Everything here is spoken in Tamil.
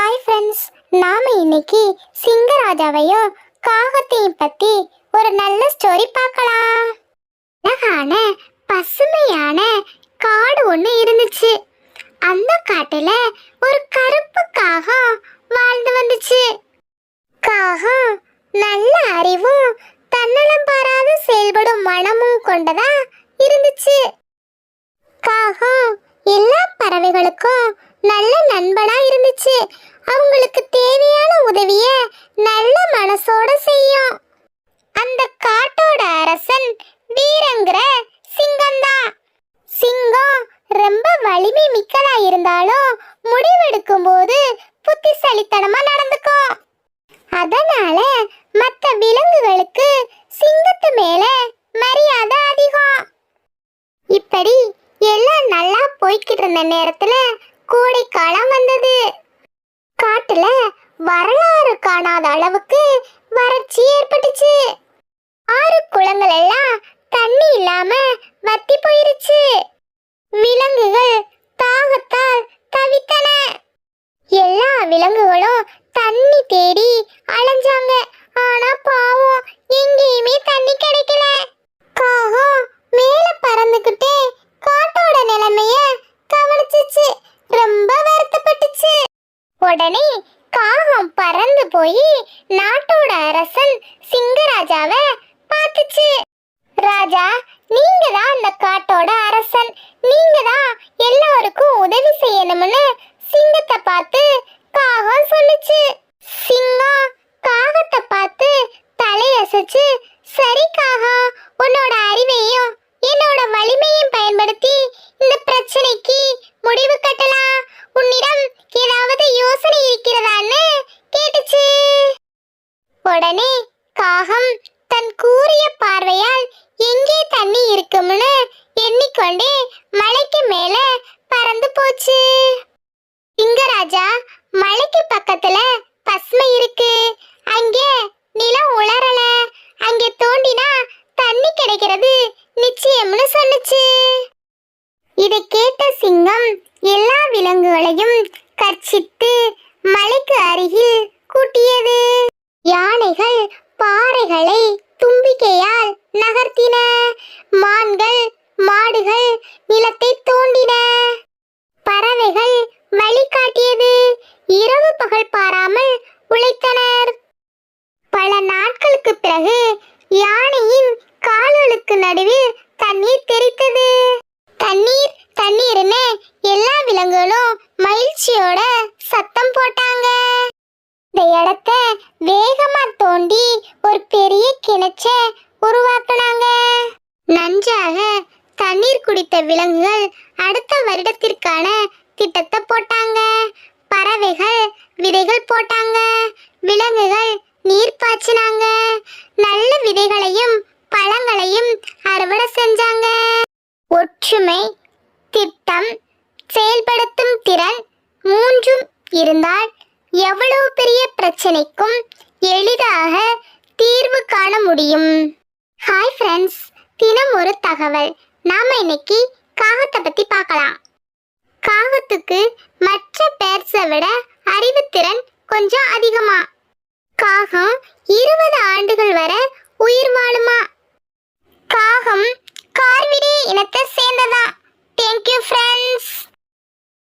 ஹாய் ஃப்ரெண்ட்ஸ் நாம இன்னைக்கு சிங்கராஜாவையும் காகத்தையும் பத்தி ஒரு நல்ல ஸ்டோரி பார்க்கலாம். அழகான பசுமையான காடு ஒன்று இருந்துச்சு. அந்த காட்டில் ஒரு கருப்பு காகம் வாழ்ந்து வந்துச்சு. காகம் நல்ல அறிவும் தன்னலம் பாராது செயல்படும் மனமும் கொண்டதா இருந்துச்சு. காகம் எல்லா பறவைகளுக்கும் நல்ல நண்பனா இருந்துச்சு. அவங்களுக்கு தேவையான உதவிய நல்ல மனசோட செய்யும். அந்த காட்டோட அரசன் வீரங்கிற சிங்கம்தான். சிங்கம் ரொம்ப வலிமை மிக்கதா இருந்தாலும் முடிவெடுக்கும் போது புத்திசாலித்தனமா நடந்துக்கும். அதனால மற்ற விலங்குகளுக்கு சிங்கத்து மேல மரியாதை அதிகம். இப்படி எல்லாம் நல்லா போய்கிட்டு இருந்த நேரத்துல கோடைக்காலம் வந்தது. காட்டுல வரலாறு காணாத அளவுக்கு வறட்சி ஏற்பட்டுச்சு. ஆறு குளங்கள் எல்லாம் தண்ணி இல்லாம வத்தி போயிருச்சு. விலங்குகள் தாகத்தால் தவித்தன. எல்லா விலங்குகளும் தண்ணி தேடி அலைஞ்சாங்க. ஆனா பாவம் எங்கேயுமே தண்ணி கிடையாது காகம் மேல பறந்துகிட்டே காட்டோட நிலைமைய கவனிச்சுச்சு ரொம்ப வருத்தப்பட்டுச்சு உடனே காகம் பறந்து போய் நாட்டோட அரசன் சிங்கராஜாவை மலைக்கு பக்கத்துல பசுமை இருக்கு. அங்கே நிலம் உலரல. அங்கே தோண்டினா தண்ணி கிடைக்கிறது நிச்சயம்னு சொன்னுச்சு இதை கேட்ட சிங்கம் எல்லா விலங்குகளையும் கர்ச்சித்து மலைக்கு அருகில் கூட்டியது. யானைகள் பாறைகளை தும்பிக்கையால் நகர்த்தின. மான்கள் மாடுகள் நிலத்தை தோ மகிழ்ச்சியோட சத்தம் போட்டாங்க. இந்த இடத்த வேகமா தோண்டி ஒரு பெரிய கிணச்ச உருவாக்குனாங்க. நன்றாக தண்ணீர் குடித்த விலங்குகள் அடுத்த வருடத்திற்கான திட்டத்தை போட்டாங்க. பறவைகள் விதைகள் போட்டாங்க. விலங்குகள் நீர் பாய்ச்சினாங்க. நல்ல விதைகளை மூன்றும் இருந்தால் எவ்வளவு பெரிய பிரச்சனைக்கும் எளிதாக தீர்வு காண முடியும். ஹாய் ஃப்ரெண்ட்ஸ் தினம் ஒரு தகவல். நாம இன்னைக்கு காகத்தை பத்தி பார்க்கலாம். காகத்துக்கு மற்ற பேர்ஸை விட அறிவுத்திறன் கொஞ்சம் அதிகமா. காகம் இருபது ஆண்டுகள் வரை உயிர்